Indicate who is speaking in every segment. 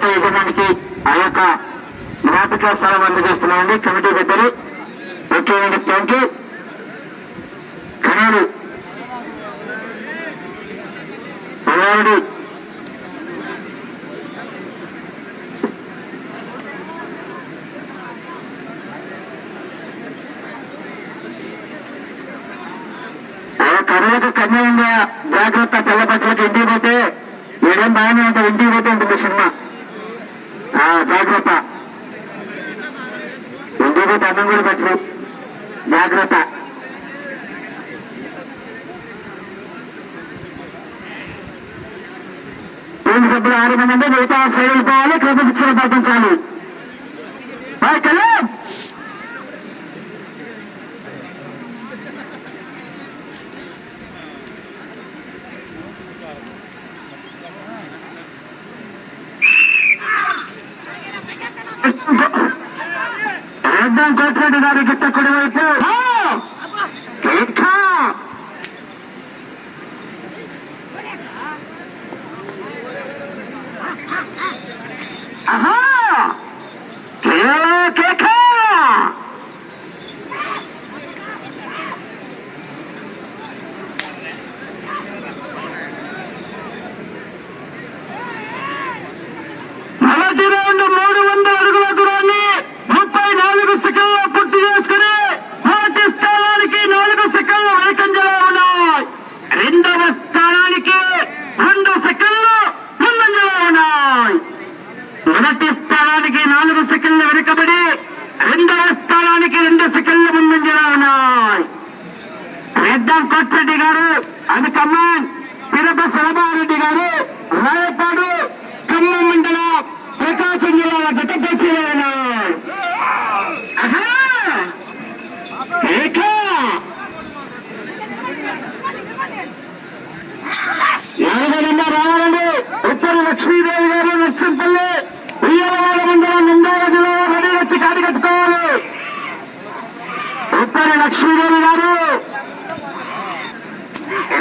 Speaker 1: కొత్త యజమానికి ఆ యొక్క జ్ఞాపిక స్థలం అందజేస్తున్నామండి. కమిటీ పెద్దలు ఓకే అండి. థ్యాంక్ యూ కనాడు పల్లారెడ్డి కర్ణకు కన్య జాగ్రత్త తెల్లబట్టలకి ఇంటికి పోతే ఏడేం బాగానే ఉంటుంది ఇంటికి పోతే ఉంటుంది సినిమా ఆ జాగ్రత్త ఇంటికి అన్నం కూడా పెట్టరు జాగ్రత్త. టీం సభ్యులు ఆరు మంది మిగతా సైడ్ పోవాలి క్రమశిక్షణ పాటించాలి. కలే Attention, attention, attention, attention, attention, attention, attention, మొదటి స్థానానికి నాలుగు సెకండ్లు వెనుకబడి రెండవ స్థానానికి రెండు సెకండ్ల ముందంజలో ఉన్నాయి రెడ్డం కోటిరెడ్డి గారు అది కమాన్ తిరుపతి శరభారెడ్డి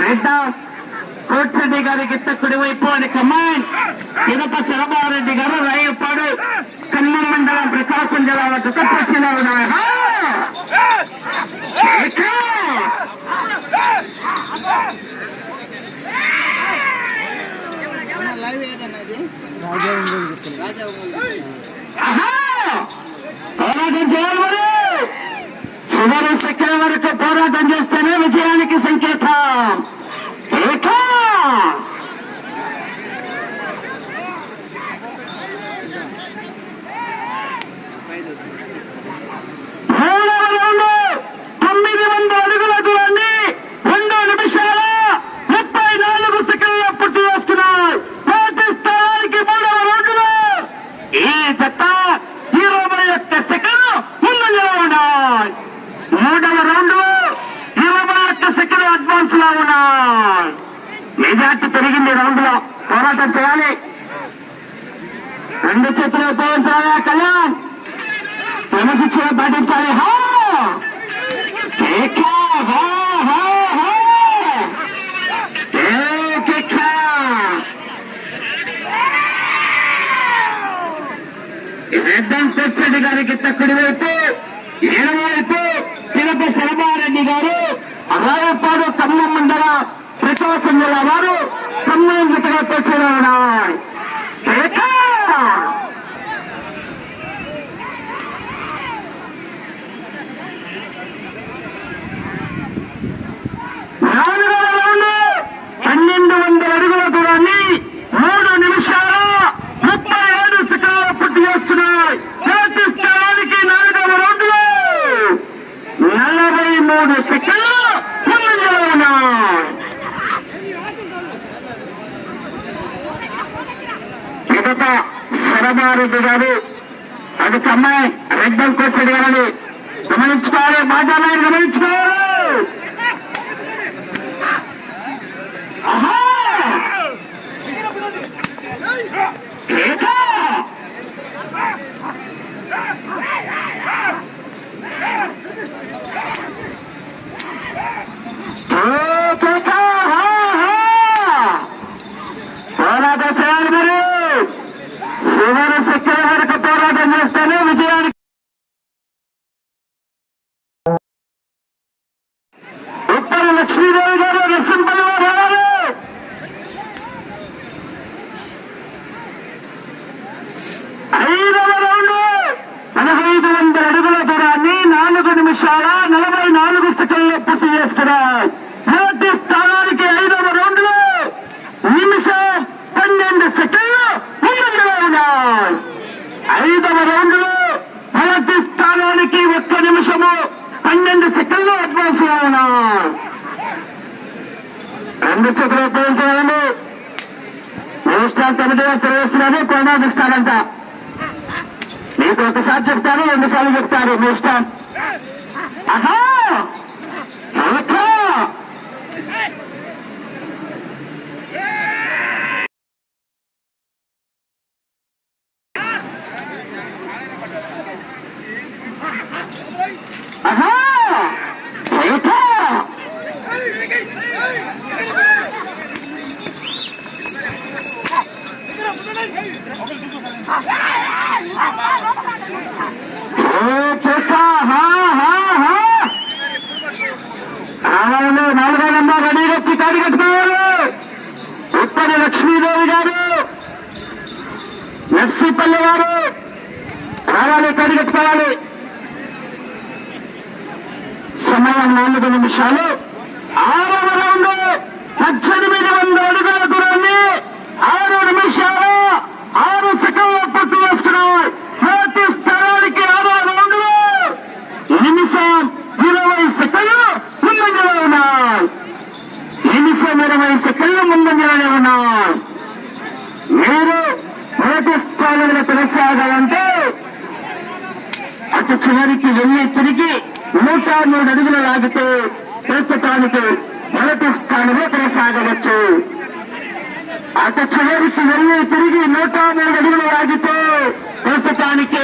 Speaker 1: రెడ్డా కోటిరెడ్డి గారి గిత్త కుడివైపు అని కమాండ్ ఇదప శరభారెడ్డి గారు రాయప్పాడు ఖమ్మం మండలం ప్రకాశం జిల్లా జతపరిచిన పోరాటం చేయాలి రెండు చేతులు ఉపయోగించాలి కళ్యాణ్ క్రమశిక్షణ పాటించాలి హా కేక, హా, హా, హా. ఏ కేక. రెడ్డం కోటిరెడ్డి గారికి తక్కుడి వైపు ఎడమ వైపు తిరుపతి శరభారెడ్డి గారు రాయపాడు ఖమ్మం మండల ప్రకాశం జిల్లా వారు ఖమ్మం జతగా శరభారెడ్డి గారు అది రెడ్ రెడ్డం కోసడి గారని గమనించుకోవాలి. మాజామాయిని గమనించుకోవాలి. మొదటి స్థానానికి ఐదవ రౌండ్ నిమిషం పన్నెండు సెకండ్లు ముందంజలో ఐదవ రౌండ్లు. మొదటి స్థానానికి ఒక్క నిమిషము పన్నెండు సెకండ్లు అడ్వాన్స్లో ఉన్నాయి. రెండు చేతులు అడ్వాన్స్ అయ్యండి నేషనల్ కమిటీగా తెలియస్తున్నది కొనసాగిస్తారంట మీకు ఒకసారి చెప్తారు రెండుసార్లు చెప్తారు నేషనల్. అహా నర్సీపల్లి గారు రావాలి పరిగెత్తుకోవాలి సమయం నాలుగు నిమిషాలు. ఆరవ రౌండ్ పద్దెనిమిది వందల అడుగుల దూరాన్ని ఆరు నిమిషాల ఆరు సెకండ్ల పూర్తి చేసుకున్నాయి ప్రతి స్థలానికి ఆరో రౌండ్. నిమిషం ఇరవై సెకండ్లు ముందంజలో ఉన్నాయి. నిమిషం ఇరవై సెకండ్లు ముందంజలోనే ఉన్నాయి. మీరు మొదటి స్థానంలో కొనసాగాలంటే అటు చివరికి వెళ్ళి తిరిగి నూట మూడు అడుగులు లాగితే ప్రస్తుతానికి మొదటి స్థానంలో కొనసాగవచ్చు. అటు చివరికి వెళ్ళి తిరిగి నూట మూడు అడుగులు లాగితే ప్రస్తుతానికి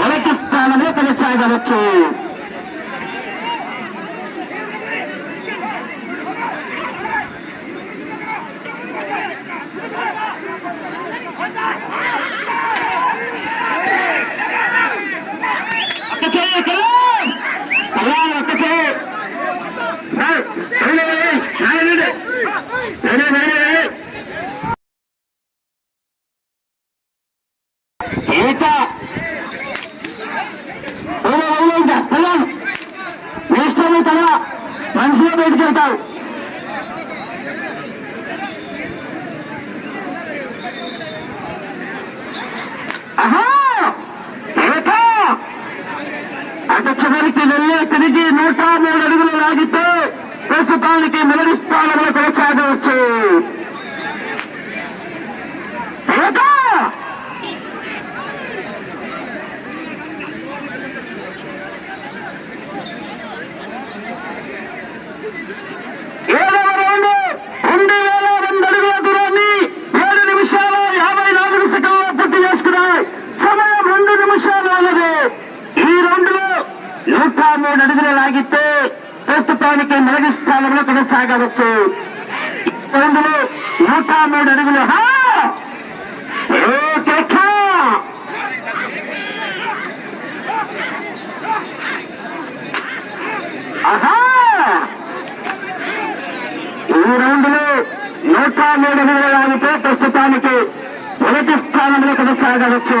Speaker 1: మొదటి స్థానంలో కొనసాగవచ్చు ఒక్క చేయి కళ్యాణ్ కళ్యాణ్ ఒక్క చేయి సార్, వెళ్ళి, వెళ్ళి, నాయన వెళ్ళి. వెళ్ళి, వెళ్ళి, వెళ్ళి. ఈత వెళ్ళి, వెళ్ళి ఇంకా, కళ్యాణ్ నీ ఇష్టమే కదా మనిషిలో బయటికి వెళ్తావు చివరికి వెళ్ళి తిరిగి నూట మూడు అడుగులు లాగితే ప్రస్తుతానికి మొదటి స్థానంలో కొనసాగవచ్చు ఏక! ఏడవ రౌండ్ రెండు వేల రెండు అడుగుల దూరాన్ని ఏడు నిమిషాల యాభై నాలుగు సెకండ్లు పూర్తి చేసుకున్నాయి సమయం రెండు నిమిషాలు అన్నది ఈ రౌండ్లో నూట మూడు అడుగులు లాగితే ప్రస్తుతానికి మొదటి సాగవచ్చు. కొనసాగవచ్చు నూట మూడు అడుగులు. ఈ రౌండ్లో నూట మూడు అడుగులు లాగితే ప్రస్తుతానికి మొదటి స్థానంలో కొనసాగవచ్చు.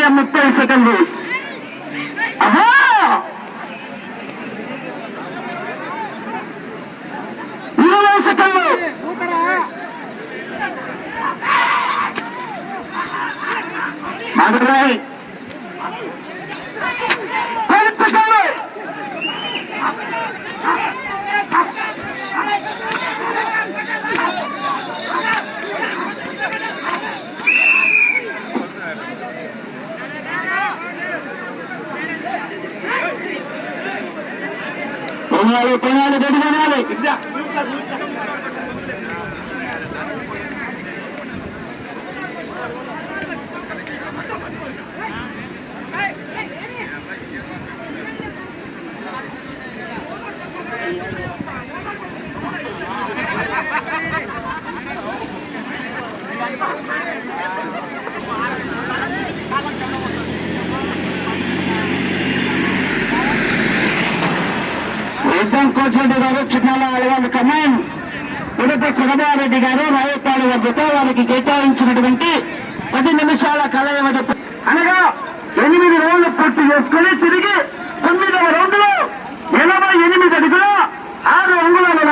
Speaker 1: ముప్పై సెకండ్లు ఆహా! ఇరవై సెకండ్లు మాధవరాయ్ పది సెకండ్లు కొనాలి కొనాలి గడి కొనాలి కోసిరెడ్డి గారు చిన్నాల అడవాళ్ళు ఖమ్మం ఉడత సుగమారెడ్డి గారు రాయపాడు వద్దతో వారికి కేటాయించినటువంటి పది నిమిషాల కళ అనగా ఎనిమిది రోజులు పూర్తి చేసుకుని తిరిగి తొమ్మిదవ రౌండ్లో ఎనభై ఎనిమిది అడుగులో ఆరు అంగుళాలు